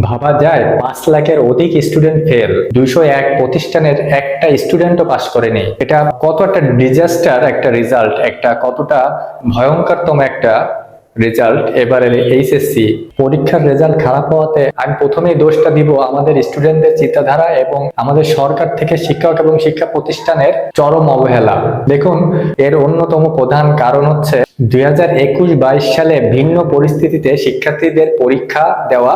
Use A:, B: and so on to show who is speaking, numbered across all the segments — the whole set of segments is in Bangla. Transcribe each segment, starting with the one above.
A: ভাবা যায় পাঁচ লাখের অধিক স্টুডেন্ট ফেল দুইশো এক প্রতিষ্ঠানের একটা স্টুডেন্টও পাস করেনি। এটা কত একটা ডিজাস্টার একটা রেজাল্ট একটা কতটা ভয়ঙ্করতম একটা রেজাল্ট এবারে এইচএসসি পরীক্ষার রেজাল্ট খারাপ হওয়াতে আমি প্রথমেই দোষটা দিব আমাদের স্টুডেন্টদের চিন্তাধারা এবং আমাদের সরকার থেকে শিক্ষক এবং শিক্ষা প্রতিষ্ঠানের চরম অবহেলা। দেখুন, এর অন্যতম প্রধান কারণ হচ্ছে দুই হাজার একুশ বাইশ সালে ভিন্ন পরিস্থিতিতে শিক্ষার্থীদের পরীক্ষা দেওয়া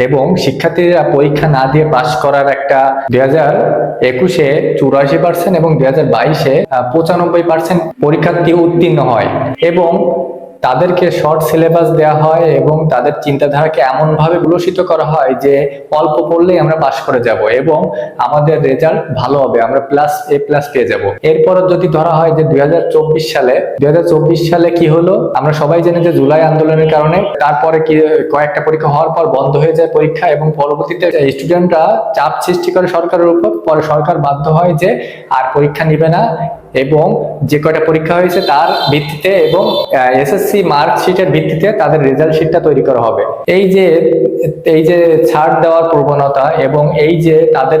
A: এবং শিক্ষার্থীরা পরীক্ষা না দিয়ে পাশ করার একটা দুই হাজার একুশে চুরাশি পার্সেন্ট এবং দুই হাজার বাইশে পঁচানব্বই পার্সেন্ট পরীক্ষার্থী উত্তীর্ণ হয়। এবং তাদেরকে শর্ট সিলেবাস দেওয়া হয় এবং তাদের চিন্তাধারাকে এমন ভাবে বিকশিত করা হয় যে অল্প পড়লেই আমরা পাশ করে যাব এবং আমাদের রেজাল্ট ভালো হবে, আমরা প্লাস এ প্লাস পেয়ে যাব। এরপর যদি ধরা হয় যে দুই হাজার চব্বিশ সালে, দুই হাজার চব্বিশ সালে কি হলো? আমরা সবাই জানি যে জুলাই আন্দোলনের কারণে তারপরে কি, কয়েকটা পরীক্ষা হওয়ার পর বন্ধ হয়ে যায় পরীক্ষা এবং পরবর্তীতে স্টুডেন্টরা চাপ সৃষ্টি করে সরকারের উপর, পরে সরকার বাধ্য হয় যে আর পরীক্ষা নিবে না। এবং যে কয়টা পরীক্ষা হয়েছে তার ভিত্তিতে এবং এসএসসি মার্কশিটের ভিত্তিতে তাদের রেজাল্ট শিটটা তৈরি করা হবে। এই যে এই যে ছাড় দেওয়ার প্রবণতা এবং এই যে তাদের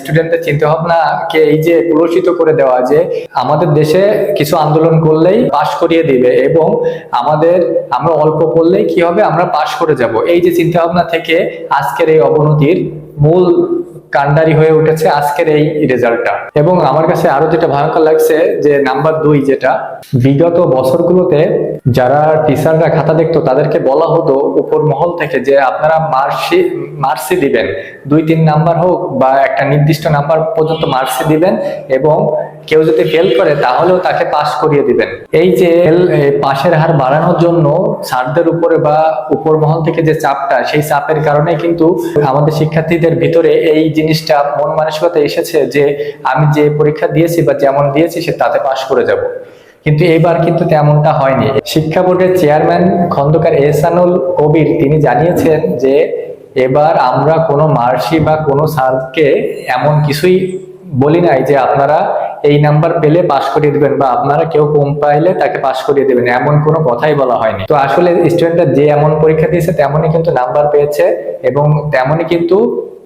A: স্টুডেন্টদের চিন্তা ভাবনাকে এই যে কুলসিত করে দেওয়া যে আমাদের দেশে কিছু আন্দোলন করলেই পাশ করিয়ে দিবে এবং আমাদের, আমরা অল্প পড়লেই কি হবে? আমরা পাশ করে যাব। এই যে চিন্তা ভাবনা থেকে আজকের এই অবনতির মূল কান্ডারি হয়ে উঠেছে আজকের এই রেজাল্টটা। এবং আমার কাছে আরও যেটা ভয়ঙ্কর লাগছে, যে নাম্বার দুই যেটা, বিগত বছরগুলোতে যারা টিচাররা খাতা দেখতো, তাদেরকে বলা হতো উপর মহল থেকে যে আপনারা মার্সি মার্সি দিবেন। দুই, তিন নাম্বার হোক বা একটা নির্দিষ্ট নাম্বার পর্যন্ত মার্সি দিবেন এবং কেউ যদি ফেল করে, তাহলেও তাকে পাশ করিয়ে দিবেন। এই যে পাশের হার বাড়ানোর জন্য স্যারদের উপরে বা উপর মহল থেকে যে চাপটা, সেই চাপের কারণে কিন্তু আমাদের শিক্ষার্থীদের ভিতরে এই জিনিসটা মন মানসিকতা এসেছে যে আমি যে পরীক্ষা দিয়েছি বা যেমন দিয়েছি, সে তাতে পাশ করে যাব। কিন্তু এবার কিন্তু তেমনটা হয়নি। শিক্ষা বোর্ডের চেয়ারম্যান খন্দকার এহসানুল কবির, তিনি জানিয়েছেন যে এবার আমরা কোনো মার্সি বা কোনো স্যারকে এমন কিছুই বলি নাই যে আপনারা এই নাম্বার পেলে পাশ করিয়ে দিবেন বা আপনারা কেউ কম পাইলে তাকে পাশ করিয়ে দিবেন, এমন কোনো কথাই বলা হয়নি। তো আসলে স্টুডেন্টরা যে এমন পরীক্ষা দিয়েছে তেমনই কিন্তু নাম্বার পেয়েছে এবং তেমনই কিন্তু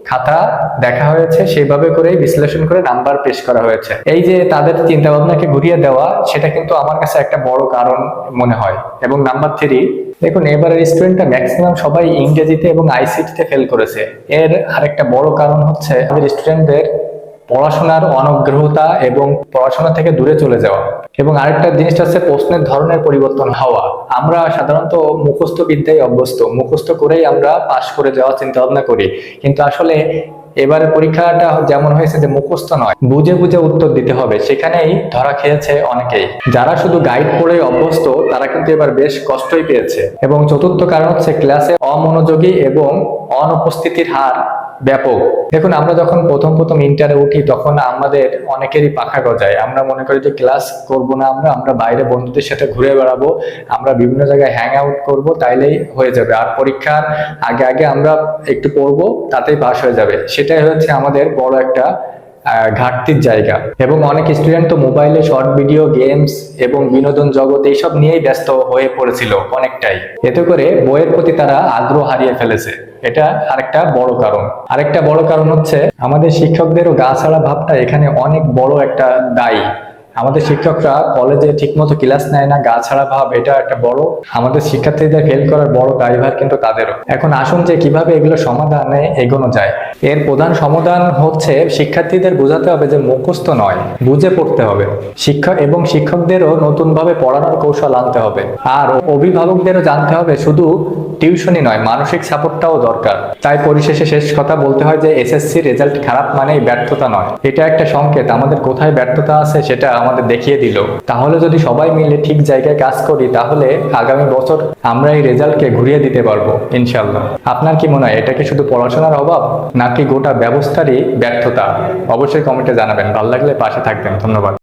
A: খাতা দেখা হয়েছে, সেইভাবে করেই বিশ্লেষণ করে নাম্বার পেশ করা হয়েছে। এই যে তাদের চিন্তা ভাবনাকে ঘুরিয়ে দেওয়া, সেটা কিন্তু আমার কাছে একটা বড় কারণ মনে হয়। এবং নাম্বার থ্রি, দেখুন, এবারের স্টুডেন্টরা ম্যাক্সিমাম সবাই ইংরেজিতে এবং আইসিটিতে ফেল করেছে। এর আরেকটা বড় কারণ হচ্ছে, আমাদের স্টুডেন্টদের পড়াশোনার অনগ্রহতা এবং পড়াশোনা থেকে দূরে চলে যাওয়া। এবং আরেকটা জিনিসটা হচ্ছে প্রশ্নের ধরনের পরিবর্তন হওয়া। আমরা সাধারণত মুখস্থ বিদ্যায় অভ্যস্ত। মুখস্থ করেই আমরা পাশ করে যাওয়ার চিন্তা ভাবনা করি। কিন্তু আসলে এবারে পরীক্ষাটা যেমন হয়েছে যে মুখস্থ নয়, বুঝে বুঝে উত্তর দিতে হবে। সেখানেই ধরা খেয়েছে অনেকেই। যারা শুধু গাইড পড়ে অভ্যস্ত, তারা কিন্তু এবার বেশ কষ্টই পেয়েছে। এবং চতুর্থ কারণ হচ্ছে ক্লাসে অমনোযোগী এবং অনুপস্থিতির হার ব্যাপক। দেখুন, আমরা যখন প্রথম প্রথম ইন্টারে উঠি, তখন আমাদের অনেকেরই পাখা গজায়। আমরা মনে করি যে, ক্লাস করব না আমরা আমরা বাইরে বন্ধুদের সাথে ঘুরে বেড়াবো, আমরা বিভিন্ন জায়গায় হ্যাং আউট করব, তাইলেই হয়ে যাবে। আর পরীক্ষার আগে আগে আমরা একটু পড়ব, তাতেই পাশ হয়ে যাবে। সেটাই হচ্ছে আমাদের বড় একটা ঘাটতির জায়গা। এবং অনেক স্টুডেন্ট তো মোবাইলে শর্ট ভিডিও গেমস এবং বিনোদন জগৎ এইসব নিয়েই ব্যস্ত হয়ে পড়েছিল অনেকটাই। এতে করে বইয়ের প্রতি তারা আগ্রহ হারিয়ে ফেলেছে। এটা আরেকটা বড় কারণ। আরেকটা বড় কারণ হচ্ছে, আমাদের শিক্ষকদেরও গা ছাড়া ভাবটা এখানে অনেক বড় একটা দায়ী। আমাদের শিক্ষকরা কলেজে ঠিকমতো ক্লাস নেয় না, গা ছাড়া ভাব, এটা একটা বড়, আমাদের শিক্ষার্থীদের ফেল করার বড় দায়ভার কিন্তু তাদেরও। এখন আসুন যে কীভাবে এগুলো সমাধানে এগোনো যায়। এর প্রধান সমাধান হচ্ছে শিক্ষার্থীদের বোঝাতে হবে যে মুখস্থ নয়, বুঝে পড়তে হবে। শিক্ষক এবং শিক্ষকদেরও নতুনভাবে পড়ানোর কৌশল আনতে হবে। আর অভিভাবকদেরও জানতে হবে শুধু টিউশনই নয়, মানসিক সাপোর্টটাও দরকার। তাই পরিশেষে শেষ কথা বলতে হয় যে, এসএসসি রেজাল্ট খারাপ মানেই ব্যর্থতা নয়। এটা একটা সংকেত, আমাদের কোথায় ব্যর্থতা আছে সেটা আমাদের দেখিয়ে দিল। তাহলে যদি সবাই মিলে ঠিক জায়গায় কাজ করি, তাহলে আগামী বছর আমরা এই রেজাল্টকে ঘুরিয়ে দিতে পারব ইনশাল্লাহ আপনার কি মনে হয়, এটা কি শুধু পড়াশোনার অভাব, নাকি গোটা ব্যবস্থারই ব্যর্থতা? অবশ্যই কমেন্টে জানাবেন। ভালো লাগলে পাশে থাকবেন। ধন্যবাদ।